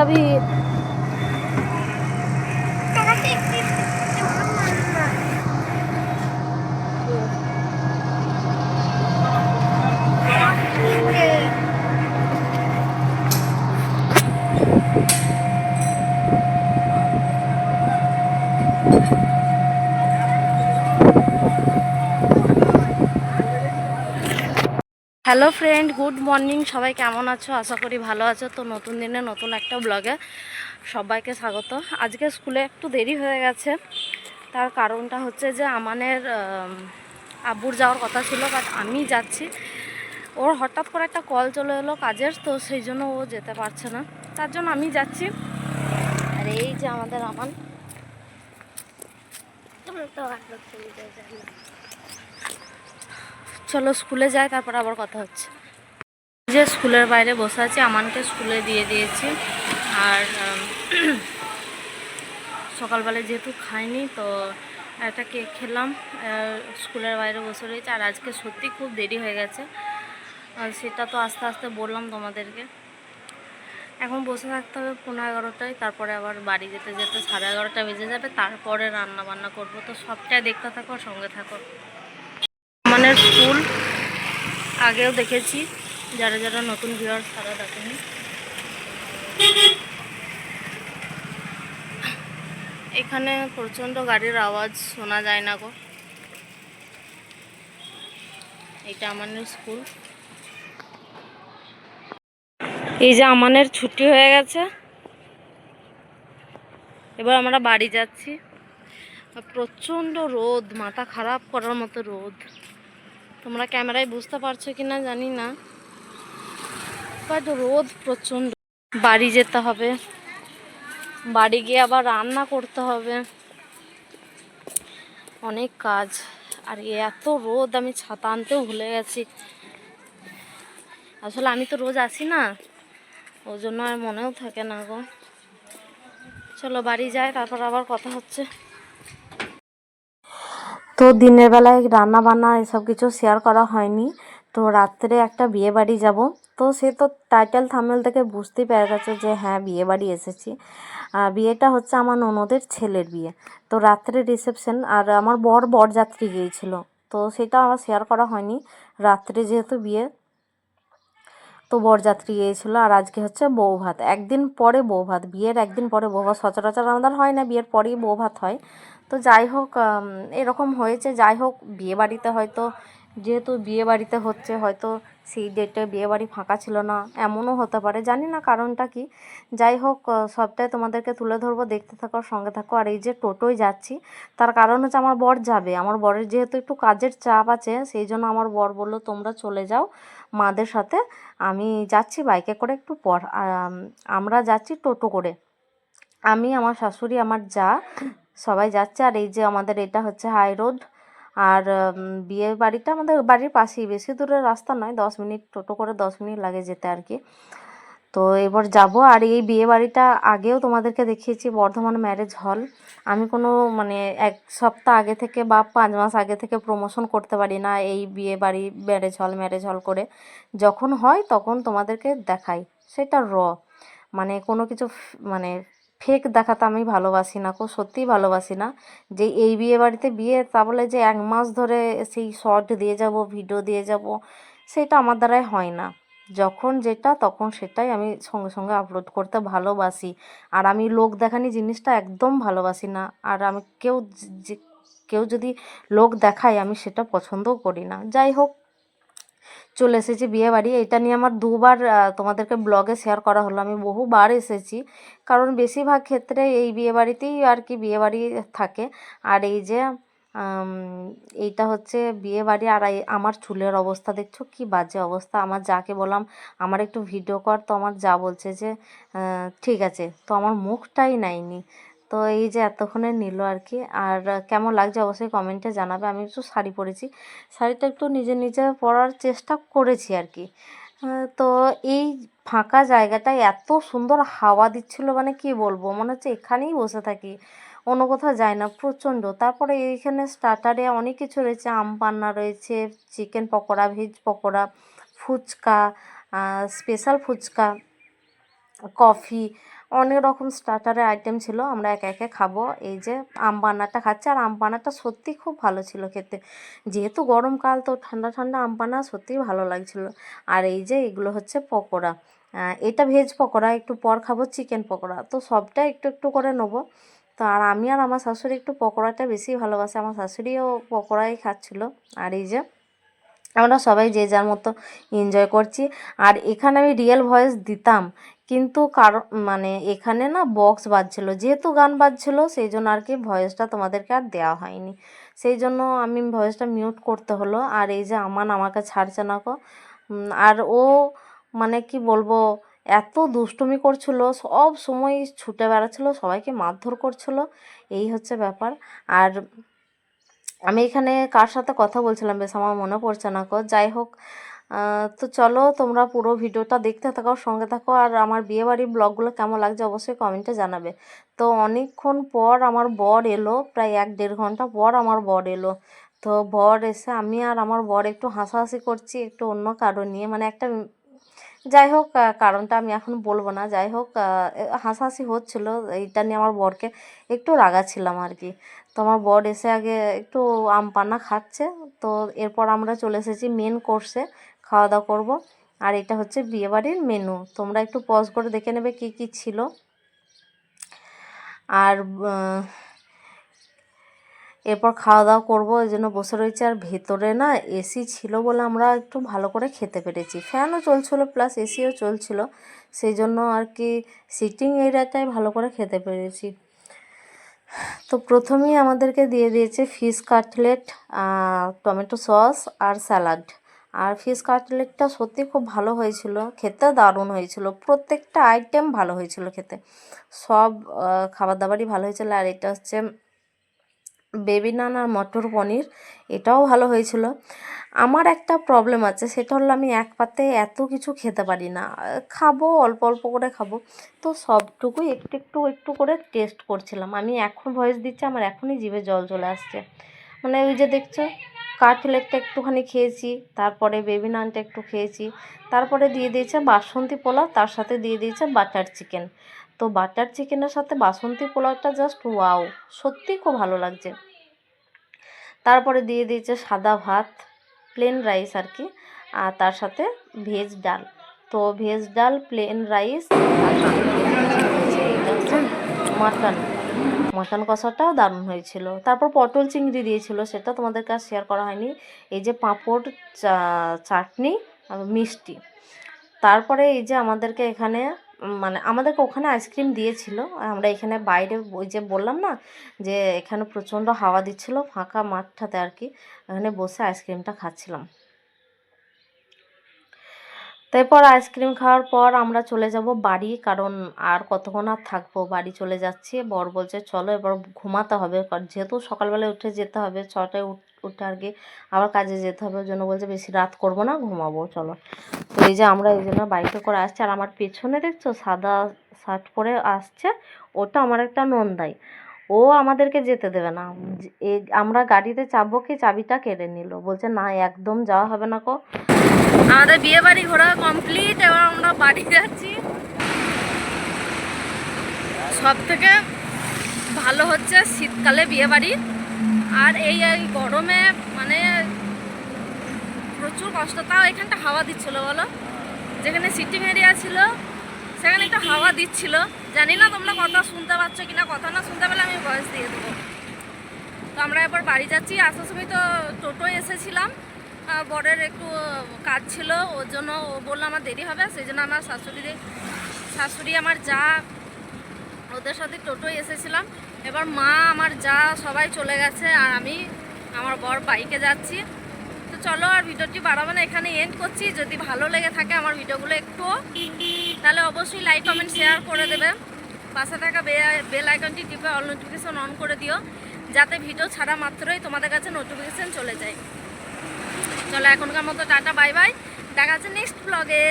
अभी hello friend good morning সবাই কেমন আছো? আশা করি ভালো আছো। তো নতুন দিনে নতুন একটা ব্লগে সবাইকে স্বাগত। আজকে স্কুলে একটু দেরি হয়ে গেছে। তার কারণটা হচ্ছে যে আমানের আম, আব্বুর যাওয়ার কথা ছিল বাট আমি যাচ্ছি। ওর হঠাৎ করে একটা কল চলে এলো কাজের তো সেই জন্য ও যেতে পারছে না। তার জন্য আমি যাচ্ছি। আর এই যে আমাদের আমান। চলো স্কুলে যাই, তারপর আবার কথা হচ্ছে। যে স্কুলের বাইরে বসে আছি, আমানকে স্কুলে দিয়ে দিয়েছি। আর সকালবেলা যেহেতু খাইনি, তো একটা কেক খেলাম। স্কুলের বাইরে বসে রয়েছে। আর আজকে সত্যি খুব দেরি হয়ে গেছে। সেটা তো আস্তে আস্তে বললাম তোমাদেরকে। এখন বসে থাকতে হবে পনেরো এগারোটায়, তারপরে আবার বাড়ি যেতে যেতে সাড়ে এগারোটা বেজে যাবে। তারপরে রান্না বান্না করব। তো সবটাই দেখতে থাকো সঙ্গে থাকো। আমাদের স্কুল আগেও দেখেছি। যারা যারা নতুন ভিউয়ার্স তারা দেখেনি। এখানে প্রচণ্ড গাড়ির আওয়াজ শোনা যায় না গো। এটা আমাদের স্কুল। এই যে আমানের ছুটি হয়ে গেছে। এবার আমরা বাড়ি যাচ্ছি। প্রচণ্ড রোদ, মাথা খারাপ করার মতো রোদ। তোমরা ক্যামেরায় বুঝতে পারছ কি না জানি না। বাট রোদ প্রচণ্ড। বাড়ি যেতে হবে। বাড়ি গিয়ে আবার রান্না করতে হবে। অনেক কাজ। আর এত রোদ, আমি ছাতা আনতেও ভুলে গেছি। আসলে আমি তো রোজ আসি না। ওই জন্য আর মনেও থাকে না গো। চলো বাড়ি যাই, তারপর আবার কথা হচ্ছে। তো দিনের বেলায় রান্না বান্না এসব কিছু শেয়ার করা হয়নি। তো রাত্রে একটা বিয়ে বাড়ি যাব। তো সে তো টাইটেল থামেল থেকে বুঝতেই পেরে গেছে যে হ্যাঁ বিয়ে বাড়ি এসেছি। বিয়েটা হচ্ছে আমার ননদের ছেলের বিয়ে। তো রাত্রে রিসেপশন আর আমার বর বরযাত্রী গিয়েছিল। তো সেটা আমার শেয়ার করা হয়নি। রাত্রে যেহেতু বিয়ে, তো বরযাত্রী গিয়েছিল আর আজকে হচ্ছে বউ ভাত। একদিন পরে বউ ভাত, বিয়ের একদিন পরে বউ ভাত। সচরাচর আমাদের হয় না, বিয়ের পরেই বউ ভাত হয়। তো যাই হোক এরকম হয়েছে। যাই হোক বিয়ে বাড়িতে হয়তো যেহেতু বিয়ে বাড়িতে হচ্ছে হয়তো সেই ডেটে বিয়ে বাড়ি ফাঁকা ছিল না এমনও হতে পারে। জানি না কারণটা কি। যাই হোক সবটাই তোমাদেরকে তুলে ধরবো দেখতে থাকো সঙ্গে থাকো। আর এই যে টোটোয় যাচ্ছি তার কারণ হচ্ছে আমার বর যাবে। আমার বরের যেহেতু একটু কাজের চাপ আছে সেই জন্য আমার বর বলল তোমরা চলে যাও মাদের সাথে আমি যাচ্ছি বাইকে করে একটু পর। আম, আমরা যাচ্ছি টোটো করে। আমি আমার শাশুড়ি আমার যা সবাই যাচ্ছে। আর এই যে আমাদের এটা হচ্ছে হাই রোড আর বিয়ে বাড়িটা আমাদের বাড়ির পাশেই। বেশি দূরের রাস্তা নয়, দশ মিনিট, টোটো করে দশ মিনিট লাগে যেতে আর কি। তো এবার যাব। আর এই বিয়ে বাড়িটা আগেও তোমাদেরকে দেখিয়েছি, বর্ধমান ম্যারেজ হল আমি কোনো মানে এক সপ্তাহ আগে থেকে বা পাঁচ মাস আগে থেকে প্রমোশন করতে পারি না এই বিয়ে বাড়ি ম্যারেজ হল ম্যারেজ হল করে। যখন হয় তখন তোমাদেরকে দেখাই। সেটা র মানে কোনো কিছু মানে ফেক দেখাতে আমি ভালোবাসি না কো, সত্যিই ভালোবাসি না। যে এই বিয়ে বাড়িতে বিয়ে, তা বলে যে এক মাস ধরে সেই শর্ট দিয়ে যাব ভিডিও দিয়ে যাব, সেটা আমার দ্বারাই হয় না। যখন যেটা, তখন সেটাই আমি সঙ্গে সঙ্গে আপলোড করতে ভালোবাসি। আর আমি লোক দেখানি জিনিসটা একদম ভালোবাসি না। আর আমি কেউ কেউ যদি লোক দেখায়, আমি সেটা পছন্দও করি না। যাই হোক চলে এসেছি বিয়েবাড়ি এটা নিয়ে আমার দুবার তোমাদেরকে ব্লগে শেয়ার করা হলো। আমি বহুবার এসেছি। কারণ বেশিরভাগ ক্ষেত্রে এই বিয়েবাড়িতেই আর কি বিয়েবাড়ি থাকে। আর এই যে এইটা হচ্ছে বিয়ে বাড়ি আর আমার চুলের অবস্থা। দেখছ কি বাজে অবস্থা। আমার যাকে বললাম, আমার একটু ভিডিও কর, তো আমার যা বলছে যে ঠিক আছে। তো আমার মুখটাই নেয়নি। তো এই যে এতক্ষণে নিল আর কি আর কেমন লাগছে অবশ্যই কমেন্টে জানাবে। আমি একটু শাড়ি পরেছি। শাড়িটা একটু নিজে নিজে পরার চেষ্টা করেছি আর কি তো এই ফাঁকা জায়গাটায় এত সুন্দর হাওয়া দিচ্ছিল মানে কি বলব? মনে হচ্ছে এখানেই বসে থাকি। অন্য কোথাও যায় না, প্রচণ্ড। তারপরে এইখানে স্টার্টারে অনেক কিছু রয়েছে। আম পান্না রয়েছে chicken pakora veg pakora, phuchka special phuchka coffee অনেক রকম স্টার্টারের আইটেম ছিল, আমরা একে একে খাব। এই যে আম পান্নাটা খাচ্ছি, আর আম পান্নাটা সত্যি খুব ভালো ছিল খেতে। যেহেতু গরমকাল তো ঠান্ডা ঠান্ডা আম পান্না সত্যিই ভালো লাগছিল। আর এই যে এগুলো হচ্ছে পকোড়া। এটা ভেজ পকোড়া, একটু পর খাব চিকেন পকোড়া। তো সবটা একটু একটু করে নেব। তো আর আমি আর আমার শাশুড়ি একটু পকোড়াটা বেশি ভালোবাসে। আমার শাশুড়িও পকোড়াই খাচ্ছিল। আর এই যে আমরা সবাই যে যার মতো এনজয় করছি। আর এখানে আমি রিয়েল ভয়েস দিতাম। কিন্তু কারণ মানে এখানে না বক্স বাজছিল। যেহেতু গান বাজছিল সেই জন্য আর কি ভয়েসটা তোমাদেরকে আর দেওয়া হয়নি। সেই জন্য আমি ভয়েসটা মিউট করতে হলো। আর এই যে আমান আমাকে ছাড়ছে না কো আর ও মানে কি বলব, এত দুষ্টুমি করছিল, সব সময় ছুটে বেড়াচ্ছিল, সবাইকে মারধর করছিল। এই হচ্ছে ব্যাপার। আর আমি এখানে কার সাথে কথা বলছিলাম বেশ, আমার মনে পড়ছে না কো যাই হোক তো চলো তোমরা পুরো ভিডিওটা দেখতে থাকো, সঙ্গে থাকো, আর আমার বিয়েবাড়ির ব্লগগুলো কেমন লাগছে অবশ্যই কমেন্টে জানাবে। তো অনেকক্ষণ পর আমার বর এলো, প্রায় এক দেড় ঘণ্টা পর আমার বর এলো। তো বর এসে আমি আর আমার বর একটু হাসাহাসি করছি, একটু অন্য কারণ নিয়ে মানে একটা যাই হোক কারণটা আমি এখন বলব না, যাই হোক হাসাহাসি হচ্ছিল, এইটা নিয়ে আমার বরকে একটু রাগাচ্ছিলাম আর কি। তো আমার বর এসে আগে একটু আম পান্না খাচ্ছে, তো এরপর আমরা চলে এসেছি মেন কোর্সে খাওয়া দাওয়া করব। আর এটা হচ্ছে বিয়েবাড়ির মেনু তোমরা একটু পজ করে দেখে নেবে কি কি ছিল। আর এরপর খাওয়া দাওয়া করব, এই জন্য বসে রয়েছে। আর ভেতরে না এসি ছিল বলে আমরা একটু ভালো করে খেতে পেরেছি। ফ্যানও চলছিল প্লাস এসিও চলছিল। সেই জন্য আর কি সিটিং এরিয়াটাই ভালো করে খেতে পেরেছি। তো প্রথমেই আমাদেরকে দিয়ে দিয়েছে ফিশ কাটলেট টমেটো সস আর স্যালাড আর ফিশ কাটলেটটা সত্যি খুব ভালো হয়েছিল, খেতে দারুণ হয়েছিল। প্রত্যেকটা আইটেম ভালো হয়েছিল খেতে। সব খাবার দাবারই ভালো হয়েছিল। আর এটা হচ্ছে বেবি নান আর মটর পনির, এটাও ভালো হয়েছিল। আমার একটা প্রবলেম আছে, সেটা হলো আমি এক পাতে এত কিছু খেতে পারি না। খাব, অল্প অল্প করে খাব। তো সবটুকুই একটু একটু একটু করে টেস্ট করছিলাম। আমি এখন ভয়েস দিচ্ছি, আমার এখনই জিভে জল চলে আসছে। মানে ওই যে দেখছ কাটলেটটা একটুখানি খেয়েছি, তারপরে বেবি নানটা একটু খেয়েছি, তারপরে দিয়ে দিয়েছে বাসন্তী পোলাও, তার সাথে দিয়ে দিয়েছে বাটার চিকেন। তো বাটার চিকেনের সাথে বাসন্তী পোলাওটা জাস্ট ওয়াও, সত্যিই খুব ভালো লাগছে। তারপরে দিয়ে দিয়েছে সাদা ভাত প্লেন রাইস আর কি, আর তার সাথে ভেজ ডাল। তো veg dal plain rice mutton. Mutton কষাটাও দারুণ হয়েছিল। তারপর পটল চিংড়ি দিয়েছিল, সেটা তোমাদেরকে আর শেয়ার করা হয়নি। এই যে পাঁপড় চাটনি মিষ্টি। তারপরে এই যে আমাদেরকে এখানে মানে আমাদেরকে ওখানে আইসক্রিম দিয়েছিল। আমরা এখানে বাইরে ওই যে বললাম না, যে এখানে প্রচণ্ড হাওয়া দিচ্ছিল, ফাঁকা মাঠটাতে আর কি এখানে বসে আইসক্রিমটা খাচ্ছিলাম। তারপর আইসক্রিম খাওয়ার পর আমরা চলে যাব বাড়ি, কারণ আর কতক্ষণ আর থাকব? বাড়ি চলে যাচ্ছি। বর বলছে, চলো এবার ঘুমাতে হবে যেহেতু সকালবেলায় উঠে যেতে হবে, ছটায় উঠে আর কি আবার কাজে যেতে হবে, ওই জন্য বলছে বেশি রাত করব না, ঘুমাবো, চলো। তো এই যে আমরা এই জন্য বাইকে করে আসছি। আর আমার পেছনে দেখছ, সাদা শার্ট পরে আসছে, ওটা আমার একটা নন্দাই। ও আমাদেরকে যেতে দেবে না। আমরা গাড়িতে চাপবো কি? চাবিটা কেড়ে নিল। বলছে, না, একদম যাওয়া হবে না কো। আমাদের বিয়ে বাড়ি ঘোরা কমপ্লিট এবার আমরা বাড়ি যাচ্ছি। সব থেকে ভালো হচ্ছে শীতকালে বিয়ে বাড়ি আর এই এই গরমে মানে প্রচুর কষ্ট। তাও এখানটা হাওয়া দিচ্ছিল বলো? যেখানে সিটিং এরিয়া ছিল, সেখানে একটু হাওয়া দিচ্ছিল। জানি না তোমরা কথা শুনতে পাচ্ছ কিনা, কথা না শুনতে পেলে আমি ভয়েস দিয়ে দেবো। তো আমরা এবার বাড়ি যাচ্ছি, আসার সময় তো টোটোয় এসেছিলাম বরের একটু কাজ ছিল, ওর জন্য ও বলল আমার দেরি হবে, সেই জন্য আমার শাশুড়ি শাশুড়ি আমার যা, ওদের সাথে টোটোয় এসেছিলাম। এবার মা, আমার যা, সবাই চলে গেছে, আর আমি, আমার বর বাইকে যাচ্ছি। চলো আর ভিডিওটি বাড়াবো না এখানে এন্ড করছি। যদি ভালো লেগে থাকে আমার ভিডিওগুলো একটু, তাহলে অবশ্যই লাইক কমেন্ট শেয়ার করে দেবে। পাশে থাকা বেল আইকনটি টিপে অল নোটিফিকেশন অন করে দিও, যাতে ভিডিও ছাড়া মাত্রই তোমাদের কাছে নোটিফিকেশন চলে যায়। চলো এখনকার মতো টাটা বাই বাই দেখা যাচ্ছে নেক্সট ব্লগে